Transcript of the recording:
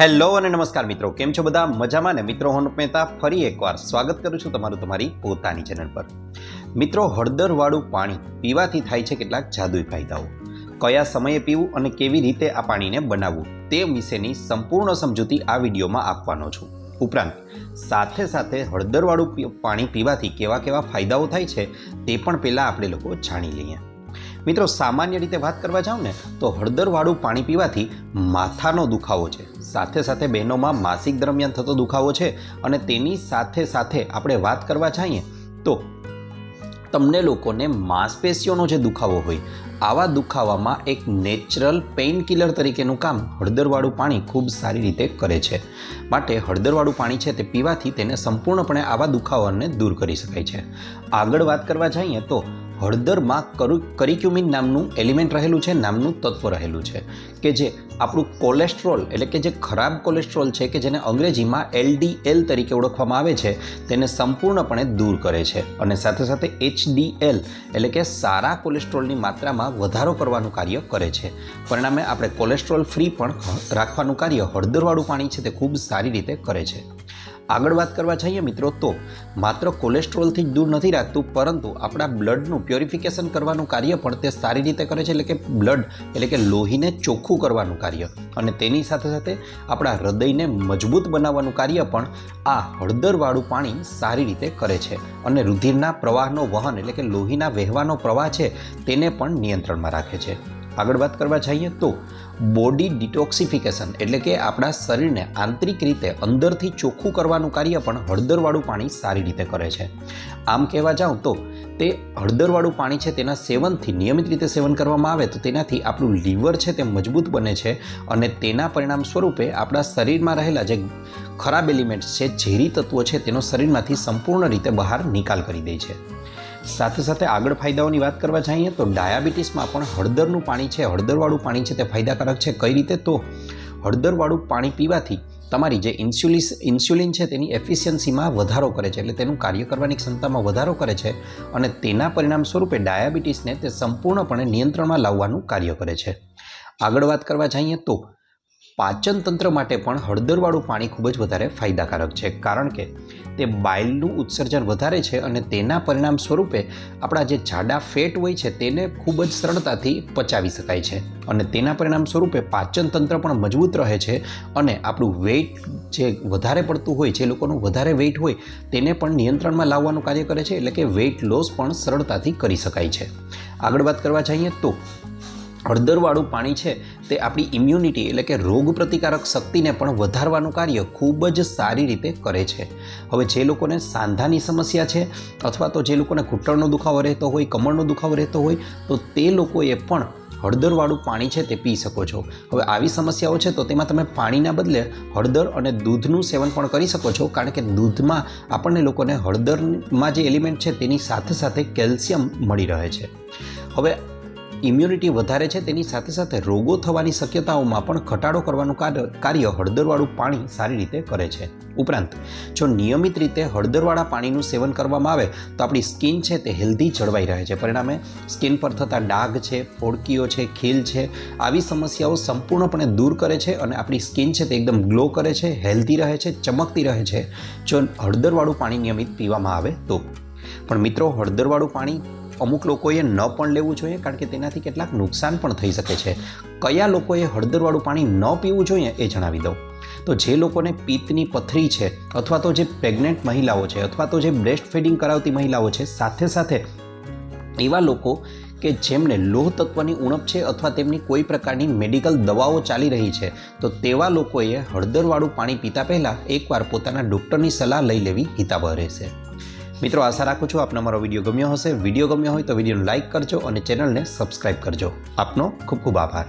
Hello અને નમસ્કાર મિત્રો, કેમ છો બધા? મજામાં ને? મિત્રો, હું મહેતા ફરી એકવાર સ્વાગત કરું છું તમારું તમારી પોતાની ચેનલ પર. મિત્રો, હળદરવાળું પાણી પીવાથી થાય છે કેટલાક જાદુઈ ફાયદાઓ. કયા સમયે પીવું અને કેવી રીતે આ પાણીને બનાવવું તે વિશેની સંપૂર્ણ સમજૂતી આ વિડીયોમાં આપવાનો છું. ઉપરાંત, સાથે સાથે હળદરવાળું પાણી પીવાથી કેવા કેવા ફાયદાઓ થાય છે તે પણ પહેલાં આપણે લોકો જાણી લઈએ. મિત્રો, સામાન્ય રીતે વાત કરવા જાઉં ને, તો હળદરવાળું પાણી પીવાથી માથાનો દુખાવો છે. સાથે સાથે બહેનોમાં માસિક દરમિયાન થતો દુખાવો છે અને તેની સાથે સાથે આપણે વાત કરવા જઈએ તો તમને લોકોને માંસપેશીઓનો જે દુખાવો હોય, આવા દુખાવામાં એક નેચરલ પેઇન કિલર તરીકેનું કામ હળદરવાળું પાણી ખૂબ સારી રીતે કરે છે. માટે હળદરવાળું પાણી છે તે પીવાથી તેને સંપૂર્ણપણે આવા દુખાવાને દૂર કરી શકાય છે. આગળ વાત કરવા જઈએ તો હળદરમાં કરુ કરિક્યુમિન નામનું એલિમેન્ટ રહેલું છે, નામનું તત્વ રહેલું છે. કે જે આપણું કોલેસ્ટ્રોલ એટલે કે જે ખરાબ કોલેસ્ટ્રોલ છે કે જેને અંગ્રેજીમાં એલડીએલ તરીકે ઓળખવામાં આવે છે, તેને સંપૂર્ણપણે દૂર કરે છે. અને સાથે સાથે એચડીએલ એટલે કે સારા કોલેસ્ટ્રોલની માત્રામાં વધારો કરવાનું કાર્ય કરે છે. પરિણામે આપણે કોલેસ્ટ્રોલ ફ્રી પણ રાખવાનું કાર્ય હળદરવાળું પાણી છે તે ખૂબ સારી રીતે કરે છે. આગળ વાત કરવા જઈએ મિત્રો તો, માત્ર કોલેસ્ટ્રોલથી જ દૂર નથી રાખતું પરંતુ આપણા બ્લડનું પ્યોરિફિકેશન કરવાનું કાર્ય પણ તે સારી રીતે કરે છે. એટલે કે બ્લડ, એટલે કે લોહીને ચોખ્ખું કરવાનું કાર્ય. અને તેની સાથે સાથે આપણા હૃદયને મજબૂત બનાવવાનું કાર્ય પણ આ હળદરવાળું પાણી સારી રીતે કરે છે. અને રુધિરના પ્રવાહનો વહન, એટલે કે લોહીના વહેવાનો પ્રવાહ છે, તેને પણ નિયંત્રણમાં રાખે છે. આગળ વાત કરવા જઈએ તો બોડી ડિટોક્સિફિકેશન એટલે કે આપણા શરીરને આંતરિક રીતે અંદરથી ચોખ્ખું કરવાનું કાર્ય પણ હળદરવાળું પાણી સારી રીતે કરે છે. આમ કહેવા જાઉં તો તે હળદરવાળું પાણી છે તેના સેવનથી નિયમિત રીતે સેવન કરવામાં આવે તો તેનાથી આપણું લીવર છે તે મજબૂત બને છે અને તેના પરિણામ સ્વરૂપે આપણા શરીરમાં રહેલા જે ખરાબ એલિમેન્ટ્સ છે, ઝેરી તત્વો છે તેનો શરીરમાંથી સંપૂર્ણ રીતે બહાર નિકાલ કરી દે છે. સાથે સાથે આગળ ફાયદાઓની વાત કરવા જઈએ તો ડાયાબિટીસમાં પણ હળદરનું પાણી છે, હળદરવાળું પાણી છે તે ફાયદાકારક છે. કઈ રીતે? તો હળદરવાળું પાણી પીવાથી તમારી જે ઇન્સ્યુલિસ, ઇન્સ્યુલિન છે તેની એફિશિયન્સીમાં વધારો કરે છે, એટલે તેનું કાર્ય કરવાની ક્ષમતામાં વધારો કરે છે અને તેના પરિણામ સ્વરૂપે ડાયાબિટીસને તે સંપૂર્ણપણે નિયંત્રણમાં લાવવાનું કાર્ય કરે છે. આગળ વાત કરવા જઈએ તો પાચન તંત્ર માટે પણ હળદરવાળું પાણી ખૂબ જ વધારે ફાયદાકારક છે, કારણ કે તે બાઇલનું ઉત્સર્જન વધારે છે અને તેના પરિણામ સ્વરૂપે આપણા જે જાડા ફેટ હોય છે તેને ખૂબ જ સરળતાથી પચાવી શકાય છે અને તેના પરિણામ સ્વરૂપે પાચન તંત્ર પણ મજબૂત રહે છે અને આપણું વેઇટ જે વધારે પડતું હોય, જે લોકોનું વધારે વેઇટ હોય તેને પણ નિયંત્રણમાં લાવવાનું કાર્ય કરે છે એટલે કે વેઇટ લોસ પણ સરળતાથી કરી શકાય છે. આગળ વાત કરવા જઈએ તો હળદરવાળું પાણી છે તે આપણી ઇમ્યુનિટી એટલે કે રોગ પ્રતિકારક શક્તિને પણ વધારવાનું કાર્ય ખૂબ જ સારી રીતે કરે છે. હવે જે લોકોને સાંધાની સમસ્યા છે અથવા તો જે લોકોને ઘૂંટણનો દુખાવો રહેતો હોય કમરનો દુખાવો રહેતો હોય, તો તે લોકોએ પણ હળદરવાળું પાણી છે તે પી શકો છો. હવે આવી સમસ્યાઓ છે તો તેમાં તમે પાણીના બદલે હળદર અને દૂધનું સેવન પણ કરી શકો છો કારણ કે દૂધમાં આપણને લોકોને હળદરમાં જે એલિમેન્ટ છે તેની સાથે સાથે કેલ્શિયમ મળી રહે છે. હવે ઇમ્યુનિટી વધારે છે, તેની સાથે સાથે રોગો થવાની શક્યતાઓમાં પણ ઘટાડો કરવાનું કાર્ય હળદરવાળું પાણી સારી રીતે કરે છે. ઉપરાંત, જો નિયમિત રીતે હળદરવાળા પાણીનું સેવન કરવામાં આવે, તો આપણી સ્કિન છે તે હેલ્ધી જળવાઈ રહે છે. પરિણામે, સ્કિન પર થતા ડાઘ છે, ફોડકીઓ છે, ખીલ છે, આવી સમસ્યાઓ સંપૂર્ણપણે દૂર કરે છે અને આપણી સ્કિન છે તે એકદમ ગ્લો કરે છે, હેલ્ધી રહે છે, ચમકતી રહે છે. જો હળદરવાળું પાણી નિયમિત પીવામાં આવે તો. પણ મિત્રો, હળદરવાળું પાણી અમુક લોકોએ ન પણ લેવું જોઈએ કારણ કે તેનાથી કેટલાક નુકસાન પણ થઈ શકે છે. કયા લોકોએ હળદરવાળું પાણી ન પીવું જોઈએ એ જણાવી દઉં. તો જે લોકોને પિત્તની પથરી છે અથવા તો જે પ્રેગ્નન્ટ મહિલાઓ છે અથવા તો જે બ્રેસ્ટ ફીડિંગ કરાવતી મહિલાઓ છે સાથે સાથે એવા લોકો કે જેમને લોહ તત્વની ઉણપ છે અથવા તેમની કોઈ પ્રકારની મેડિકલ દવાઓ ચાલી રહી છે, તો તેવા લોકોએ હળદરવાળું પાણી પીતા પહેલાં એકવાર પોતાના ડૉક્ટરની સલાહ લઈ લેવી હિતાવહ રહેશે. મિત્રો, આશા રાખું છું આપને મારો વીડિયો ગમ્યો હશે. વીડિયો ગમ્યો હોય તો વિડીયોને લાઇક કરજો અને ચેનલને સબસ્ક્રાઇબ કરજો. આપનો ખૂબ ખૂબ આભાર.